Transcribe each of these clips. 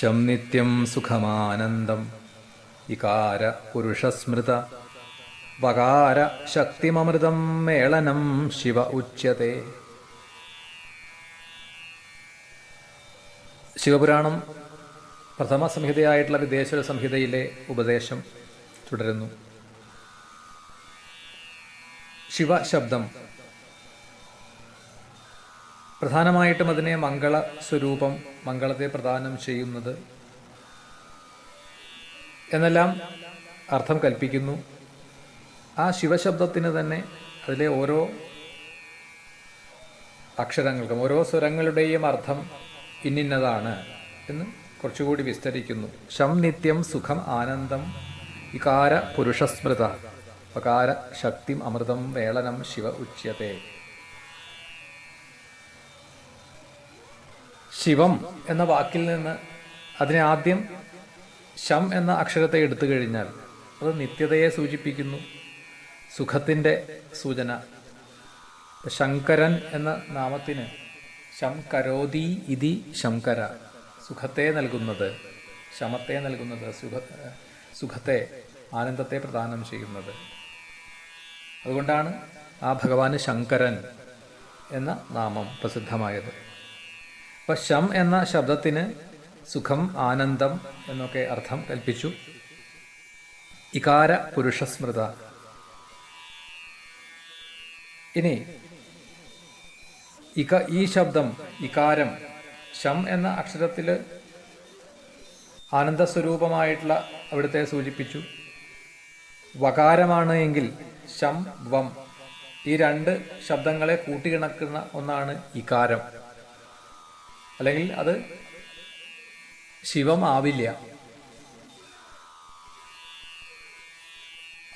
ശം നിത്യം സുഖമാനന്ദം. ഇകാര പുരുഷസ്മൃത. വകാര ശക്തിമമൃതം മേളനം ശിവ ഉച്യത്തെ ശിവപുരാണം പ്രഥമ സംഹിതയായിട്ടുള്ള വിദേശ്വര സംഹിതയിലെ ഉപദേശം തുടരുന്നു. ശിവശബ്ദം. പ്രധാനമായിട്ടും അതിനെ മംഗള സ്വരൂപം മംഗളത്തെ പ്രദാനം ചെയ്യുന്നത് എന്നെല്ലാം അർത്ഥം കൽപ്പിക്കുന്നു. ആ ശിവശബ്ദത്തിന് തന്നെ അതിലെ ഓരോ അക്ഷരങ്ങൾക്കും ഓരോ സ്വരങ്ങളുടെയും അർത്ഥം ഇന്നിന്നതാണ് എന്ന് കുറച്ചുകൂടി വിസ്തരിക്കുന്നു. ശം നിത്യം സുഖം ആനന്ദം ഇകാര പുരുഷസ്മൃത പകാര ശക്തിം അമൃതം വേളനം ശിവ ഉച്യത്തെ ശിവം എന്ന വാക്കിൽ നിന്ന് അതിനെ ആദ്യം ശം എന്ന അക്ഷരത്തെ എടുത്തു കഴിഞ്ഞാൽ അത് നിത്യതയെ സൂചിപ്പിക്കുന്നു. സുഖത്തിന്റെ സൂചന. ശങ്കരൻ എന്ന നാമത്തിന് ശംകരോതി ഇതി ശങ്കര സുഖത്തെ നൽകുന്നത് ശമത്തെ നൽകുന്നത് സുഖ സുഖത്തെ ആനന്ദത്തെ പ്രദാനം ചെയ്യുന്നത്. അതുകൊണ്ടാണ് ആ ഭഗവാന് ശങ്കരൻ എന്ന നാമം പ്രസിദ്ധമായത്. അപ്പം ശം എന്ന ശബ്ദത്തിന് സുഖം ആനന്ദം എന്നൊക്കെ അർത്ഥം കൽപ്പിച്ചു. ഇകാര പുരുഷസ്മൃത. ഇനി ഇക ഈ ശബ്ദം ഇകാരം ശം എന്ന അക്ഷരത്തിൽ ആനന്ദസ്വരൂപമായിട്ടുള്ള അവിടുത്തെ സൂചിപ്പിച്ചു. വകാരമാണ് എങ്കിൽ ശം വം ഈ രണ്ട് ശബ്ദങ്ങളെ കൂട്ടിയിണക്കുന്ന ഒന്നാണ് ഇകാരം. അല്ലെങ്കിൽ അത് ശിവമാവില്ല.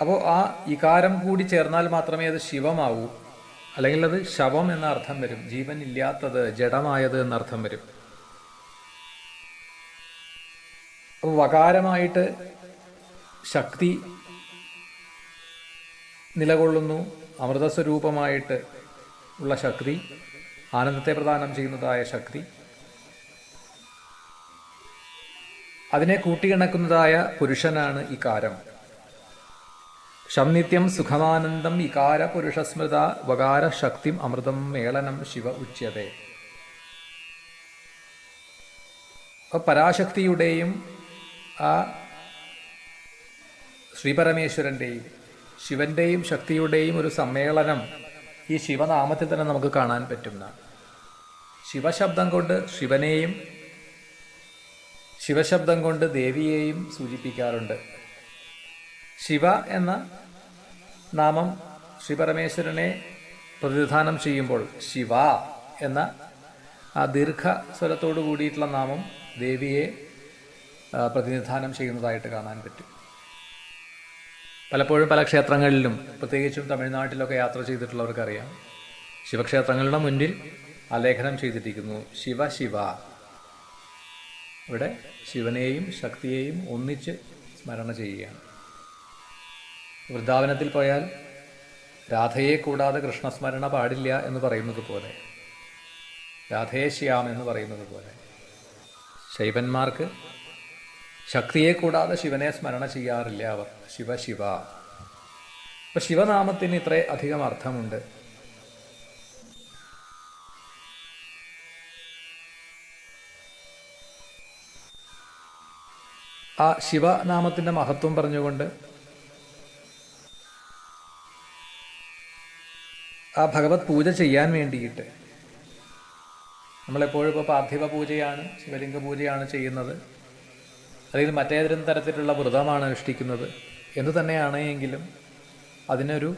അപ്പോൾ ആ ഇകാരം കൂടി ചേർന്നാൽ മാത്രമേ അത് ശിവമാവൂ. അല്ലെങ്കിൽ അത് ശവം എന്ന അർത്ഥം വരും. ജീവൻ ഇല്ലാത്തത് ജഡമായത് എന്നർത്ഥം വരും. വകാരമായിട്ട് ശക്തി നിലകൊള്ളുന്നു. അമൃതസ്വരൂപമായിട്ട് ഉള്ള ശക്തി ആനന്ദത്തെ പ്രദാനം ചെയ്യുന്നതായ ശക്തി. അതിനെ കൂട്ടിയിണക്കുന്നതായ പുരുഷനാണ് ഇകാരം ഷംനിത്യം സുഖമാനന്ദം ഇകാര പുരുഷസ്മൃത വകാര ശക്തിം അമൃതം മേളനം ശിവ ഉച്യത്തെ അപ്പോൾ പരാശക്തിയുടെയും ആ ശ്രീപരമേശ്വരന്റെയും ശിവന്റെയും ശക്തിയുടെയും ഒരു സമ്മേളനം ഈ ശിവനാമത്തിൽ തന്നെ നമുക്ക് കാണാൻ പറ്റുന്ന. ശിവശബ്ദം കൊണ്ട് ശിവനെയും ശിവശബ്ദം കൊണ്ട് ദേവിയെയും സൂചിപ്പിക്കാറുണ്ട്. ശിവ എന്ന നാമം ശ്രീപരമേശ്വരനെ പ്രതിനിധാനം ചെയ്യുമ്പോൾ ശിവ എന്ന ആ ദീർഘ സ്വരത്തോടു കൂടിയിട്ടുള്ള നാമം ദേവിയെ പ്രതിനിധാനം ചെയ്യുന്നതായിട്ട് കാണാൻ പറ്റും. പലപ്പോഴും പല ക്ഷേത്രങ്ങളിലും പ്രത്യേകിച്ചും തമിഴ്നാട്ടിലൊക്കെ യാത്ര ചെയ്തിട്ടുള്ളവർക്കറിയാം. ശിവക്ഷേത്രങ്ങളുടെ മുന്നിൽ ആലേഖനം ചെയ്തിരിക്കുന്നു ശിവ ശിവ. ഇവിടെ ശിവനെയും ശക്തിയെയും ഒന്നിച്ച് സ്മരണ ചെയ്യുകയാണ്. വൃന്ദാവനത്തിൽ പോയാൽ രാധയെ കൂടാതെ കൃഷ്ണസ്മരണ പാടില്ല എന്ന് പറയുന്നത് പോലെ രാധയെ ശ്യാം എന്ന് പറയുന്നത് പോലെ ശൈവന്മാർക്ക് ശക്തിയെ കൂടാതെ ശിവനെ സ്മരണ ചെയ്യാറില്ല അവർ. ശിവ ശിവ. അപ്പൊ ശിവനാമത്തിന് ഇത്രേ അധികം അർത്ഥമുണ്ട്. ആ ശിവനാമത്തിന്റെ മഹത്വം പറഞ്ഞുകൊണ്ട് ആ ഭഗവത് പൂജ ചെയ്യാൻ വേണ്ടിയിട്ട് നമ്മളെപ്പോഴും ഇപ്പോൾ പാർത്ഥിവ പൂജയാണ് ശിവലിംഗ പൂജയാണ് ചെയ്യുന്നത്. അല്ലെങ്കിൽ മറ്റേതൊരു തരത്തിലുള്ള വ്രതമാണ് അനുഷ്ഠിക്കുന്നത്. എന്ന് തന്നെയാണെങ്കിലും അതിനൊരു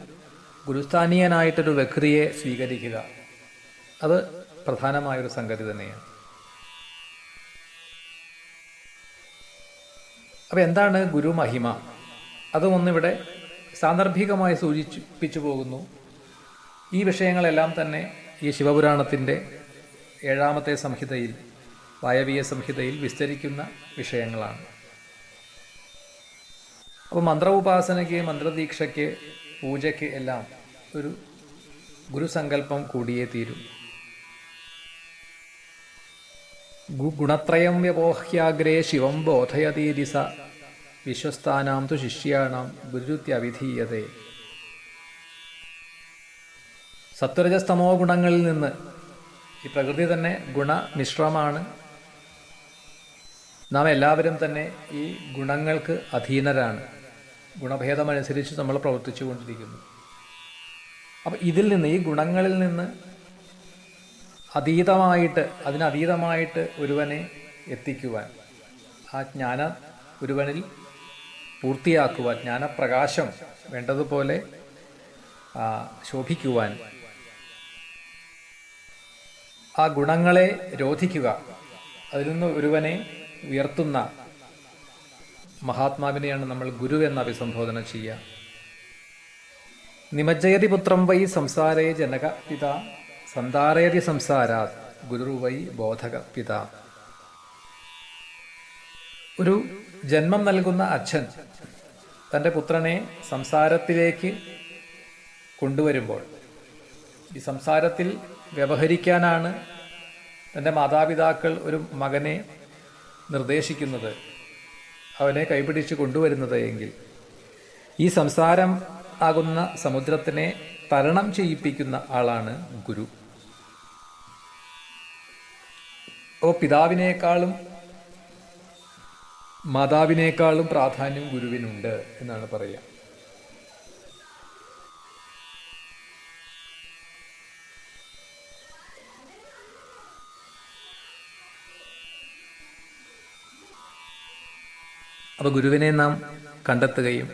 ഗുരുസ്ഥാനീയനായിട്ടൊരു വ്യക്തിയെ സ്വീകരിക്കുക. അത് പ്രധാനമായൊരു സംഗതി തന്നെയാണ്. അപ്പം എന്താണ് ഗുരുമഹിമ അതും ഒന്നിവിടെ സാന്ദർഭികമായി സൂചിപ്പിച്ചു പോകുന്നു. ഈ വിഷയങ്ങളെല്ലാം തന്നെ ഈ ശിവപുരാണത്തിന്റെ ഏഴാമത്തെ സംഹിതയിൽ വായവീയ സംഹിതയിൽ വിസ്തരിക്കുന്ന വിഷയങ്ങളാണ്. അപ്പോൾ മന്ത്ര ഉപാസനയ്ക്ക് മന്ത്രദീക്ഷയ്ക്ക് പൂജയ്ക്ക് എല്ലാം ഒരു ഗുരുസങ്കല്പം കൂടിയേ തീരും. ഗുണത്രയം വ്യപോഹ്യാഗ്രേ ശിവം ബോധയതീതി സ വിശ്വസ്ഥാനാം തു ശിഷ്യാണാം ഗുരുത്യവിധീയതേ സത്വരജസ്തമോ ഗുണങ്ങളിൽ നിന്ന്. ഈ പ്രകൃതി തന്നെ ഗുണമിശ്രമാണ്. നാം എല്ലാവരും തന്നെ ഈ ഗുണങ്ങൾക്ക് അധീനരാണ്. ഗുണഭേദമനുസരിച്ച് നമ്മൾ പ്രവർത്തിച്ചു കൊണ്ടിരിക്കുന്നു അപ്പം ഇതിൽ നിന്ന് ഈ ഗുണങ്ങളിൽ നിന്ന് അതീതമായിട്ട് അതിനതീതമായിട്ട് ഒരുവനെ എത്തിക്കുവാൻ ആ ജ്ഞാന ഒരുവനിൽ പൂർത്തിയാക്കുവാൻ ജ്ഞാനപ്രകാശം വേണ്ടതുപോലെ ശോഭിക്കുവാൻ ആ ഗുണങ്ങളെ രോധിക്കുക അതിൽ നിന്ന് ഒരുവനെ ഉയർത്തുന്ന മഹാത്മാവിനെയാണ് നമ്മൾ ഗുരു എന്ന് അഭിസംബോധന ചെയ്യുക. നിമജ്ജയതി പുത്രം വൈ സംസാരേ ജനക പിത. സന്താരയതി സംസാരാത് ഗുരു വൈ ബോധക പിത. ഒരു ജന്മം നൽകുന്ന അച്ഛൻ തന്റെ പുത്രനെ സംസാരത്തിലേക്ക് കൊണ്ടുവരുമ്പോൾ ഈ സംസാരത്തിൽ വ്യവഹരിക്കാനാണ് തന്റെ മാതാപിതാക്കൾ ഒരു മകനെ നിർദ്ദേശിക്കുന്നത് അവനെ കൈപിടിച്ച് കൊണ്ടുവരുന്നത് എങ്കിൽ. ഈ സംസാരം ആകുന്ന സമുദ്രത്തിനെ തരണം ചെയ്യിപ്പിക്കുന്ന ആളാണ് ഗുരു. ഓ പിതാവിനേക്കാളും മാതാവിനേക്കാളും പ്രാധാന്യം ഗുരുവിനുണ്ട് എന്നാണ് പറയുക. അപ്പോൾ ഗുരുവിനെ നാം കണ്ടെത്തുകയും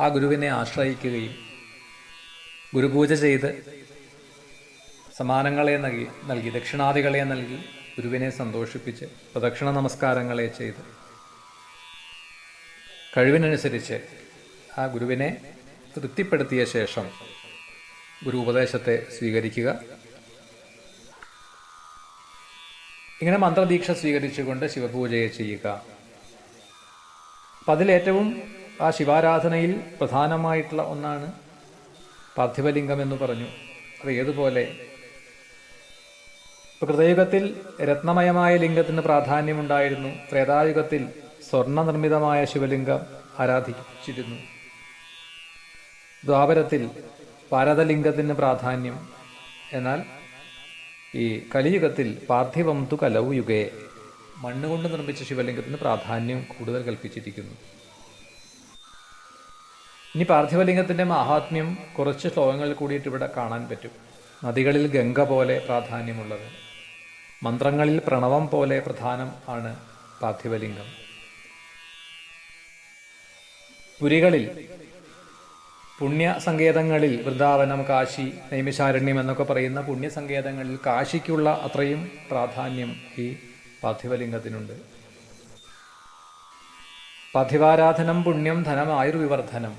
ആ ഗുരുവിനെ ആശ്രയിക്കുകയും ഗുരുപൂജ ചെയ്ത് സമാനങ്ങളെ നൽകി നൽകി ദക്ഷിണാദികളെ നൽകി ഗുരുവിനെ സന്തോഷിപ്പിച്ച് പ്രദക്ഷിണ നമസ്കാരങ്ങളെ ചെയ്ത് കഴിവിനനുസരിച്ച് ആ ഗുരുവിനെ തൃപ്തിപ്പെടുത്തിയ ശേഷം ഗുരു ഉപദേശത്തെ സ്വീകരിക്കുക. ഇങ്ങനെ മന്ത്രദീക്ഷ സ്വീകരിച്ചുകൊണ്ട് ശിവപൂജയെ ചെയ്യുക. അപ്പം അതിലേറ്റവും ആ ശിവാരാധനയിൽ പ്രധാനമായിട്ടുള്ള ഒന്നാണ് പാർത്ഥിവലിംഗം എന്ന് പറഞ്ഞു. അത് ഏതുപോലെ ഇപ്പൊ കൃതയുഗത്തിൽ രത്നമയമായ ലിംഗത്തിന് പ്രാധാന്യമുണ്ടായിരുന്നു. ത്രേതായുഗത്തിൽ സ്വർണ നിർമ്മിതമായ ശിവലിംഗം ആരാധിച്ചിരുന്നു. ദ്വാപരത്തിൽ ഭാരതലിംഗത്തിന് പ്രാധാന്യം. എന്നാൽ ഈ കലിയുഗത്തിൽ പാർത്ഥിവം തു കലവ് മണ്ണുകൊണ്ട് നിർമ്മിച്ച ശിവലിംഗത്തിന് പ്രാധാന്യം കൂടുതൽ കൽപ്പിച്ചിരിക്കുന്നു. ഇനി പാർത്ഥിവലിംഗത്തിന്റെ മഹാത്മ്യം കുറച്ച് ശ്ലോകങ്ങളിൽ കൂടിയിട്ട് ഇവിടെ കാണാൻ പറ്റും. നദികളിൽ ഗംഗ പോലെ പ്രാധാന്യമുള്ളത്. മന്ത്രങ്ങളിൽ പ്രണവം പോലെ പ്രധാനം ആണ് പാർത്ഥിവലിംഗം. പുരികളിൽ പുണ്യ സങ്കേതങ്ങളിൽ വൃന്ദാവനം കാശി നൈമിശാരണ്യം എന്നൊക്കെ പറയുന്ന പുണ്യ സങ്കേതങ്ങളിൽ കാശിക്കുള്ള അത്രയും പ്രാധാന്യം ഈ പാർത്ഥിവലിംഗത്തിനുണ്ട്. പാർത്ഥിവാരാധനം പുണ്യം ധനം ആയുർവിവർദ്ധനം.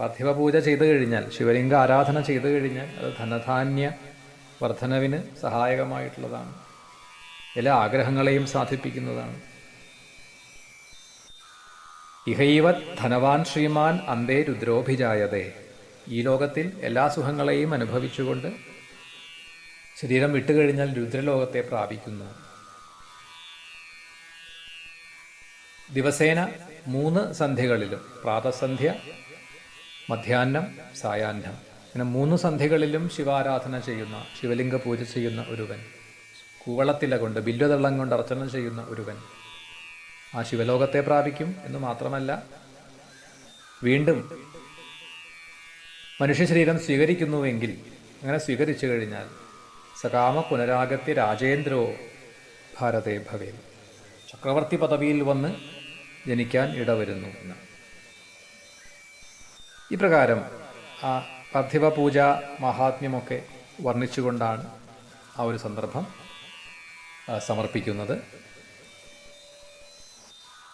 പാർത്ഥിവ പൂജ ചെയ്തു കഴിഞ്ഞാൽ ശിവലിംഗ ആരാധന ചെയ്തു കഴിഞ്ഞാൽ അത് ധനധാന്യ വർധനവിന് സഹായകമായിട്ടുള്ളതാണ്. എല്ലാ ആഗ്രഹങ്ങളെയും സാധിപ്പിക്കുന്നതാണ്. ഇഹൈവ ധനവാൻ ശ്രീമാൻ അന്തേ രുദ്രോഭിജായതേ. ഈ ലോകത്തിൽ എല്ലാ സുഖങ്ങളെയും അനുഭവിച്ചുകൊണ്ട് ശരീരം വിട്ടുകഴിഞ്ഞാൽ രുദ്രലോകത്തെ പ്രാപിക്കുന്നു. ദിവസേന മൂന്ന് സന്ധ്യകളിലും പ്രാതസന്ധ്യ മധ്യാഹ്നം സായാഹ്നം. അങ്ങനെ മൂന്ന് സന്ധ്യകളിലും ശിവാരാധന ചെയ്യുന്ന ശിവലിംഗ പൂജ ചെയ്യുന്ന ഒരുവൻ. കൂവളത്തില കൊണ്ട് ബില്ലുതള്ളം കൊണ്ട് അർച്ചന ചെയ്യുന്ന ഒരുവൻ. ആ ശിവലോകത്തെ പ്രാപിക്കും എന്ന് മാത്രമല്ല വീണ്ടും മനുഷ്യ ശരീരം സ്വീകരിക്കുന്നുവെങ്കിൽ അങ്ങനെ സ്വീകരിച്ചു കഴിഞ്ഞാൽ സകാമ പുനരാഗത്യ രാജേന്ദ്രോ ഭാരതേ ഭവേ ചക്രവർത്തി പദവിയിൽ വന്ന് ജനിക്കാൻ ഇടവരുന്നു എന്ന്. ഇപ്രകാരം ആ പാർത്ഥിവ പൂജ മഹാത്മ്യമൊക്കെ വർണിച്ചുകൊണ്ടാണ് ആ ഒരു സന്ദർഭം. സമർപ്പിക്കുന്നത്.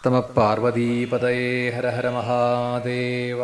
തമ പാർവതീപതയേ ഹര ഹര മഹാദേവ.